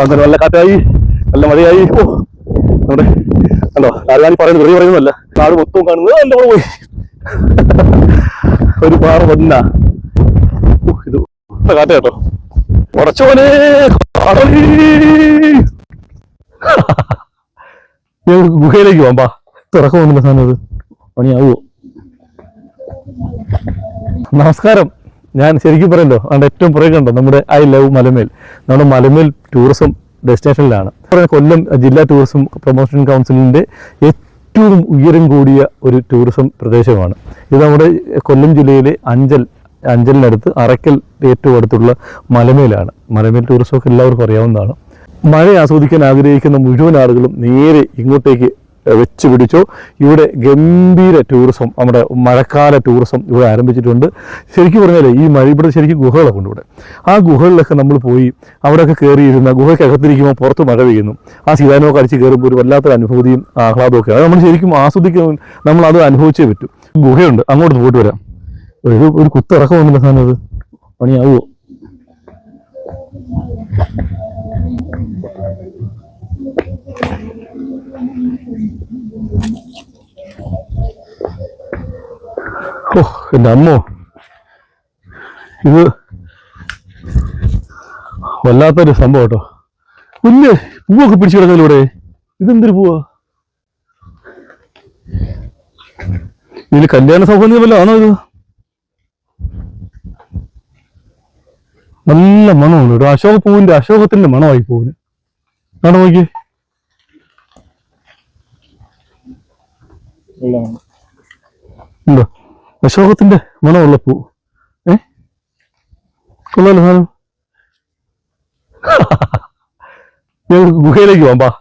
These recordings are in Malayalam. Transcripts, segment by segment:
അങ്ങനെ നല്ല കാറ്റായി നല്ല മഴയായി. ഓ നമ്മുടെ കണ്ടോ രാജധാനി പറയുന്നത് വെറുതെ പറയുന്നതല്ല. നാട് മൊത്തവും കാണുന്നത് എന്റെ കൂടെ പോയി. ഒരു പാറ വന്ന. ഇത് കാറ്റ് കേട്ടോ. ഉടച്ചോനെ. ഞങ്ങൾക്ക് ഗുഹയിലേക്ക് പോകാം പാ തുറക്കമൊന്നുമില്ല സാധനം അത്. പണിയാവോ? നമസ്കാരം. ഞാൻ ശരിക്കും പറയല്ലോ അവിടെ ഏറ്റവും പുറകെ കണ്ടോ നമ്മുടെ ഐ ലവ് മലമേൽ. നമ്മുടെ മലമേൽ ടൂറിസം ഡെസ്റ്റിനേഷനിലാണ് കൊല്ലം ജില്ലാ ടൂറിസം പ്രൊമോഷൻ കൗൺസിലിന്റെ ഏറ്റവും ഉയരം കൂടിയ ഒരു ടൂറിസം പ്രദേശമാണ്. ഇത് നമ്മുടെ കൊല്ലം ജില്ലയിലെ അഞ്ചൽ അഞ്ചലിനടുത്ത് അറയ്ക്കൽ ഏറ്റവും അടുത്തുള്ള മലമേലാണ്. മലമേൽ ടൂറിസം ഒക്കെ എല്ലാവർക്കും അറിയാവുന്നതാണ്. മഴ ആസ്വദിക്കാൻ ആഗ്രഹിക്കുന്ന മുഴുവൻ ആളുകളും നേരെ ഇങ്ങോട്ടേക്ക് വെച്ച് പിടിച്ചു. ഇവിടെ ഗംഭീര ടൂറിസം നമ്മുടെ മഴക്കാല ടൂറിസം ഇവിടെ ആരംഭിച്ചിട്ടുണ്ട്. ശരിക്കും പറഞ്ഞാൽ ഈ മഴ ഇവിടെ ശരിക്കും ഗുഹകളൊക്കെ ഉണ്ട് ഇവിടെ. ആ ഗുഹകളിലൊക്കെ നമ്മൾ പോയി അവിടെയൊക്കെ കയറിയിരുന്ന ഗുഹയ്ക്കകത്തിരിക്കുമ്പോൾ പുറത്ത് മഴ പെയ്യുന്നു. ആ സീതാനോ അടിച്ച് കയറുമ്പോൾ ഒരു വല്ലാത്തൊരു അനുഭൂതിയും ആഹ്ലാദവും ഒക്കെ അത് നമ്മൾ ശരിക്കും ആസ്വദിക്കാൻ നമ്മൾ അത് അനുഭവിച്ചേ പറ്റും. ഗുഹയുണ്ട്. അങ്ങോട്ട് പോയിട്ട് വരാം. ഒരു ഒരു കുത്തിറക്കം വന്നില്ല സാധനം അത്. പണിയാവോ? എന്റെ അമ്മോ. ഇത് വല്ലാത്തൊരു സംഭവം കേട്ടോ. പുല്ല് പൂവൊക്കെ പിടിച്ചു കിടക്കുന്നതിലൂടെ ഇതെന്തൊരു പൂവാ? ഇതിൽ കല്യാണ സൗകര്യം വല്ല ആണോ ഇത്? നല്ല മണമാണ് ഒരു അശോക പൂവിന്റെ അശോകത്തിന്റെ മണമായി പൂവിന്. കാണോ നോക്കി ഉണ്ടോ? അശോകത്തിന്റെ മണമുള്ള പൂ. ഏ? കൊള്ളാലോ സാധനം. ഞങ്ങൾക്ക് ഗുഹയിലേക്ക് പോകാം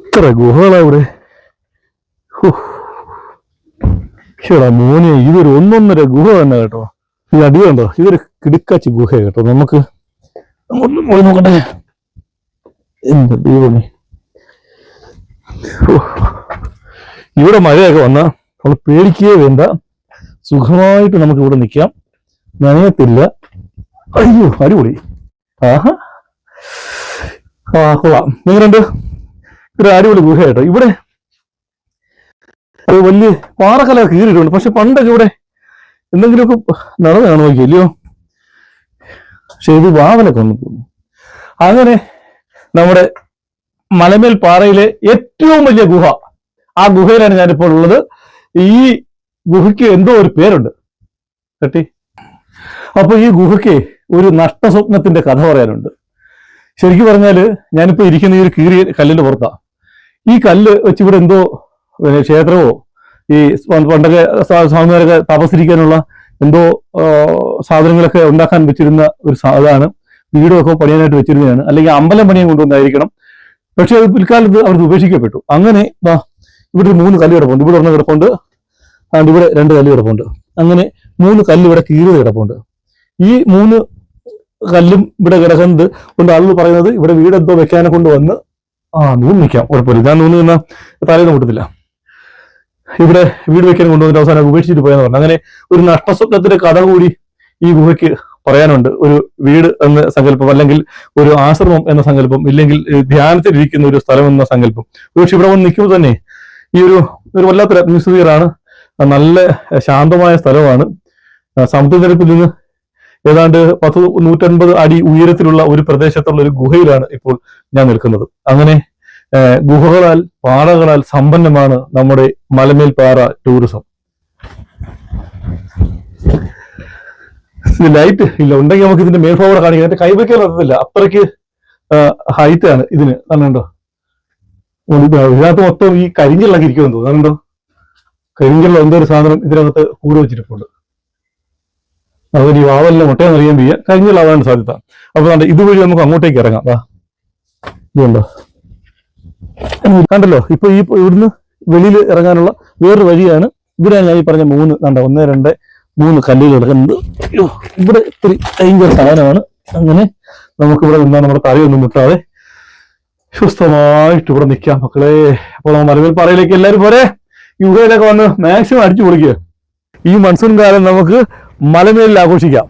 ഇത്ര ഗുഹകളാ ഇവിടെ. ഹുടാ മോനെ ഇതൊരു ഒന്നൊന്നര ഗുഹ തന്നെ കേട്ടോ. ഈ അടി കണ്ടോ ഇതൊരു കിടുക്കാച്ചി ഗുഹ കേട്ടോ. നമുക്ക് അങ്ങോട്ട് പോയി നോക്കട്ടെ. എന്ത് ദൈവമേ. ഇവിടെ മഴയൊക്കെ വന്ന നമ്മൾ പേടിക്കുകയേ വേണ്ട. സുഖമായിട്ട് നമുക്ക് ഇവിടെ നിൽക്കാം. നനയത്തില്ല. അയ്യോ അടിപൊളി. ആഹാ. ആ കൊള്ളാം. നിങ്ങളുണ്ട്? ഇത്ര അടിപൊളി ഗുഹ ഇവിടെ വലിയ പാറക്കല കീറിയിട്ടുണ്ട്. പക്ഷെ പണ്ടൊക്കെ ഇവിടെ എന്തെങ്കിലുമൊക്കെ നടന്നു കാണുമോ ഇല്ലയോ പക്ഷെ ഇത് വാവലൊക്കെ വന്നു പോകുന്നു. അങ്ങനെ നമ്മുടെ മലമേൽ പാറയിലെ ഏറ്റവും വലിയ ഗുഹ. ആ ഗുഹയിലാണ് ഞാനിപ്പോൾ ഉള്ളത്. ഈ ഗുഹയ്ക്ക് എന്തോ ഒരു പേരുണ്ട്. കേട്ടി. അപ്പൊ ഈ ഗുഹയ്ക്ക് ഒരു നഷ്ടസ്വപ്നത്തിന്റെ കഥ പറയാനുണ്ട്. ശരിക്കും പറഞ്ഞാൽ ഞാനിപ്പോ ഇരിക്കുന്ന ഈ ഒരു കീറിയ കല്ലിന്റെ പുറത്താ. ഈ കല്ല് വെച്ച് ഇവിടെ എന്തോ ക്ഷേത്രമോ ഈ പണ്ടൊക്കെ സ്വാ- സ്വാമിമാരൊക്കെ തപസിരിക്കാനുള്ള എന്തോ സാധനങ്ങളൊക്കെ ഉണ്ടാക്കാൻ വെച്ചിരുന്ന ഒരു സാ- വീടൊക്കെ പണിയാനായിട്ട് വെച്ചിരുന്നതാണ്. അല്ലെങ്കിൽ അമ്പലം പണിയാൻ കൊണ്ടുവന്നായിരിക്കണം. പക്ഷേ അത് പിൽക്കാലത്ത് അവർക്ക് ഉപേക്ഷിക്കപ്പെട്ടു. അങ്ങനെ ഇവിടെ മൂന്ന് കല്ല് കിടപ്പുണ്ട്. ഇവിടെ ഒരെണ്ണം കിടപ്പുണ്ട്. ആണ്ട് ഇവിടെ രണ്ട് കല്ല് കിടപ്പുണ്ട്. അങ്ങനെ മൂന്ന് കല്ല് ഇവിടെ കീറിയത് കിടപ്പുണ്ട്. ഈ മൂന്ന് കല്ലും ഇവിടെ കിടക്കുന്നത് കൊണ്ട് ആളുകൾ പറയുന്നത് ഇവിടെ വീട് എന്തോ വെക്കാനെ കൊണ്ട് വന്ന് ആ നൂന്ന് നിൽക്കാം. കുഴപ്പമില്ല. ഞാൻ നൂന്ന് നിന്ന തലേന്ന് കൂട്ടത്തില്ല ഇവിടെ വീട് വെക്കാൻ കൊണ്ടുവന്നിട്ട് അവസാനം ഉപേക്ഷിച്ചിട്ട് പോയെന്ന് പറഞ്ഞു. അങ്ങനെ ഒരു നഷ്ടസ്വപ്നത്തിന്റെ കഥ കൂടി ഈ ഗുഹയ്ക്ക് പറയാനുണ്ട്. ഒരു വീട് എന്ന സങ്കല്പം അല്ലെങ്കിൽ ഒരു ആശ്രമം എന്ന സങ്കല്പം ഇല്ലെങ്കിൽ ധ്യാനത്തിലിരിക്കുന്ന ഒരു സ്ഥലം എന്ന സങ്കല്പം. പക്ഷെ ഇവിടെ വന്ന് നിൽക്കുമ്പോൾ തന്നെ ഈ ഒരു ഒരു വല്ലാത്തൊരു അറ്റ്മോസ്ഫിയർ ആണ്. നല്ല ശാന്തമായ സ്ഥലമാണ്. സമുദ്രനിരപ്പിൽ നിന്ന് ഏതാണ്ട് പത്ത് നൂറ്റൻപത് അടി ഉയരത്തിലുള്ള ഒരു പ്രദേശത്തുള്ള ഒരു ഗുഹയിലാണ് ഇപ്പോൾ ഞാൻ നിൽക്കുന്നത്. അങ്ങനെ ഗുഹകളാൽ പാറകളാൽ സമ്പന്നമാണ് നമ്മുടെ മലമേൽ പാറ ടൂറിസം ലൈറ്റ് ഇല്ല. ഉണ്ടെങ്കിൽ നമുക്ക് ഇതിന്റെ മേൽഭാഗം കാണിക്കാം. എന്റെ കൈവയ്ക്കാൻ അതില്ല അത്രയ്ക്ക് ഹൈറ്റ് ആണ് ഇതിന്. കണ്ടോ? ഇതിനകത്ത് മൊത്തം ഈ കരിങ്കല്ലൊക്കെ ഇരിക്കുമെന്ന് തോന്നുന്നു. കണ്ടോ? കരിങ്കല്ല എന്തോ ഒരു സാധനം ഇതിനകത്ത് കൂടെ വെച്ചിട്ടുണ്ട് അതുകൊണ്ട് ഈ വാവലിന്റെ മുട്ടയെന്ന് അറിയാൻ വയ്യ. കരിങ്കല്ലാവാൻ സാധ്യത. അപ്പൊ ഇതുവഴി നമുക്ക് അങ്ങോട്ടേക്ക് ഇറങ്ങാം. അതാ ഇതുണ്ടോ കണ്ടല്ലോ? ഇപ്പൊ ഈ ഇവിടുന്ന് വെളിയിൽ ഇറങ്ങാനുള്ള വേറൊരു വഴിയാണ്. ഇവിടെയാണ് ഞാൻ ഈ പറഞ്ഞ മൂന്ന് കണ്ട? ഒന്ന് രണ്ട് മൂന്ന് കല്ലുകൾ കിടക്കുന്നത് അയ്യോ, ഇവിടെ ഇത്തിരി ഭയങ്കര സാധനമാണ്. അങ്ങനെ നമുക്കിവിടെ നിന്നാൽ നമ്മുടെ തലയൊന്നും മുട്ടാതെ സ്വസ്ഥമായിട്ട് ഇവിടെ നിൽക്കാം മക്കളെ. അപ്പോൾ നമ്മൾ മലവേൽ പാറയിലേക്ക് എല്ലാവരും പോരെ. യുഗയിലൊക്കെ വന്ന് മാക്സിമം അടിച്ചു പൊളിക്കുക ഈ മൺസൂൺ കാലം നമുക്ക് മലമേലിൽ ആഘോഷിക്കാം.